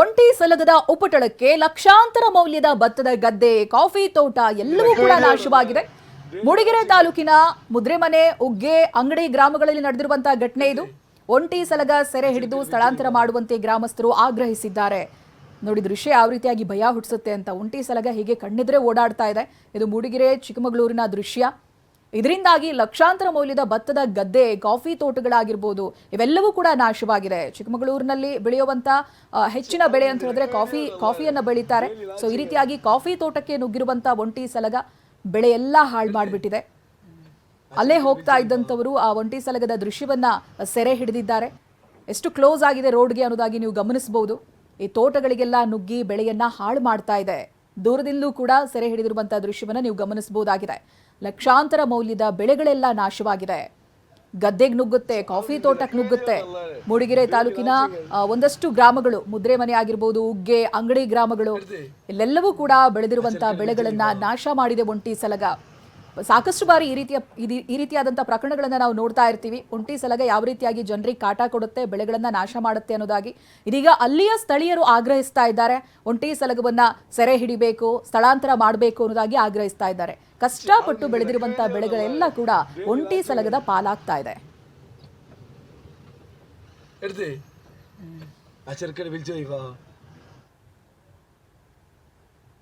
ಒಂಟಿ ಸಲಗದ ಉಪಟಳಕ್ಕೆ ಲಕ್ಷಾಂತರ ಮೌಲ್ಯದ ಭತ್ತದ ಗದ್ದೆ ಕಾಫಿ ತೋಟ ಎಲ್ಲವೂ ಕೂಡ ನಾಶವಾಗಿದೆ. ಮೂಡಿಗೆರೆ ತಾಲೂಕಿನ ಮುದ್ರೆಮನೆ ಉಗ್ಗೆ ಅಂಗಡಿ ಗ್ರಾಮಗಳಲ್ಲಿ ನಡೆದಿರುವಂತಹ ಘಟನೆ ಇದು. ಒಂಟಿ ಸಲಗ ಸೆರೆ ಹಿಡಿದು ಸ್ಥಳಾಂತರ ಮಾಡುವಂತೆ ಗ್ರಾಮಸ್ಥರು ಆಗ್ರಹಿಸಿದ್ದಾರೆ. ನೋಡಿ ದೃಶ್ಯ ಯಾವ ರೀತಿಯಾಗಿ ಭಯ ಹುಟ್ಟಿಸುತ್ತೆ ಅಂತ. ಒಂಟಿ ಸಲಗ ಹೀಗೆ ಕಣ್ಣಿದ್ರೆ ಓಡಾಡ್ತಾ ಇದೆ. ಇದು ಮೂಡಿಗೆರೆ ಚಿಕ್ಕಮಗಳೂರಿನ ದೃಶ್ಯ. ಇದರಿಂದಾಗಿ ಲಕ್ಷಾಂತರ ಮೌಲ್ಯದ ಭತ್ತದ ಗದ್ದೆ, ಕಾಫಿ ತೋಟಗಳಾಗಿರ್ಬೋದು, ಇವೆಲ್ಲವೂ ಕೂಡ ನಾಶವಾಗಿದೆ. ಚಿಕ್ಕಮಗಳೂರಿನಲ್ಲಿ ಬೆಳೆಯುವಂತ ಹೆಚ್ಚಿನ ಬೆಳೆ ಅಂತ ಹೇಳಿದ್ರೆ ಕಾಫಿ, ಕಾಫಿಯನ್ನ ಬೆಳೀತಾರೆ. ಸೊ ಈ ರೀತಿಯಾಗಿ ಕಾಫಿ ತೋಟಕ್ಕೆ ನುಗ್ಗಿರುವಂತ ಒಂಟಿ ಸಲಗ ಬೆಳೆ ಎಲ್ಲ ಹಾಳು ಮಾಡಿಬಿಟ್ಟಿದೆ. ಅಲ್ಲೇ ಹೋಗ್ತಾ ಇದ್ದಂಥವರು ಆ ಒಂಟಿ ಸಲಗದ ದೃಶ್ಯವನ್ನ ಸೆರೆ ಹಿಡಿದಿದ್ದಾರೆ. ಎಷ್ಟು ಕ್ಲೋಸ್ ಆಗಿದೆ ರೋಡ್ಗೆ ಅನ್ನೋದಾಗಿ ನೀವು ಗಮನಿಸಬಹುದು ಈ ತೋಟಗಳಿಗೆಲ್ಲ ನುಗ್ಗಿ ಬೆಳೆಯನ್ನ ಹಾಳು ಮಾಡ್ತಾ ಇದೆ. ದೂರದಿಂದಲೂ ಕೂಡ ಸೆರೆ ಹಿಡಿದಿರುವಂತಹ ದೃಶ್ಯವನ್ನ ನೀವು ಗಮನಿಸಬಹುದಾಗಿದೆ ಲಕ್ಷಾಂತರ ಮೌಲ್ಯದ ಬೆಳೆಗಳೆಲ್ಲ ನಾಶವಾಗಿದೆ. ಗದ್ದೆಗೆ ನುಗ್ಗುತ್ತೆ, ಕಾಫಿ ತೋಟಕ್ಕೆ ನುಗ್ಗುತ್ತೆ. ಮೂಡಿಗೆರೆ ತಾಲೂಕಿನ ಒಂದಷ್ಟು ಗ್ರಾಮಗಳು, ಮುದ್ರೆ ಮನೆ ಆಗಿರ್ಬೋದು, ಉಗ್ಗೆ, ಅಂಗಡಿ ಗ್ರಾಮಗಳು ಇಲ್ಲೆಲ್ಲವೂ ಕೂಡ ಬೆಳೆದಿರುವಂತಹ ಬೆಳೆಗಳನ್ನ ನಾಶ ಮಾಡಿದೆ ಒಂಟಿ ಸಲಗ. ಸಾಕಷ್ಟು ಬಾರಿ ಈ ರೀತಿಯ ಈ ರೀತಿಯಾದಂಥ ಪ್ರಕರಣಗಳನ್ನು ನಾವು ನೋಡ್ತಾ ಇರ್ತೀವಿ. ಒಂಟಿ ಸಲಗ ಯಾವ ರೀತಿಯಾಗಿ ಜನರಿಗೆ ಕಾಟ ಕೊಡುತ್ತೆ, ಬೆಳೆಗಳನ್ನು ನಾಶ ಮಾಡುತ್ತೆ ಅನ್ನೋದಾಗಿ. ಇದೀಗ ಅಲ್ಲಿಯ ಸ್ಥಳೀಯರು ಆಗ್ರಹಿಸ್ತಾ ಇದ್ದಾರೆ. ಒಂಟಿ ಸಲಗವನ್ನು ಸೆರೆ ಹಿಡಿಬೇಕು, ಸ್ಥಳಾಂತರ ಮಾಡಬೇಕು ಅನ್ನೋದಾಗಿ ಆಗ್ರಹಿಸ್ತಾ ಇದ್ದಾರೆ. ಕಷ್ಟಪಟ್ಟು ಬೆಳೆದಿರುವಂಥ ಬೆಳೆಗಳೆಲ್ಲ ಕೂಡ ಒಂಟಿ ಸಲಗದ ಪಾಲಾಗ್ತಾ ಇದೆ.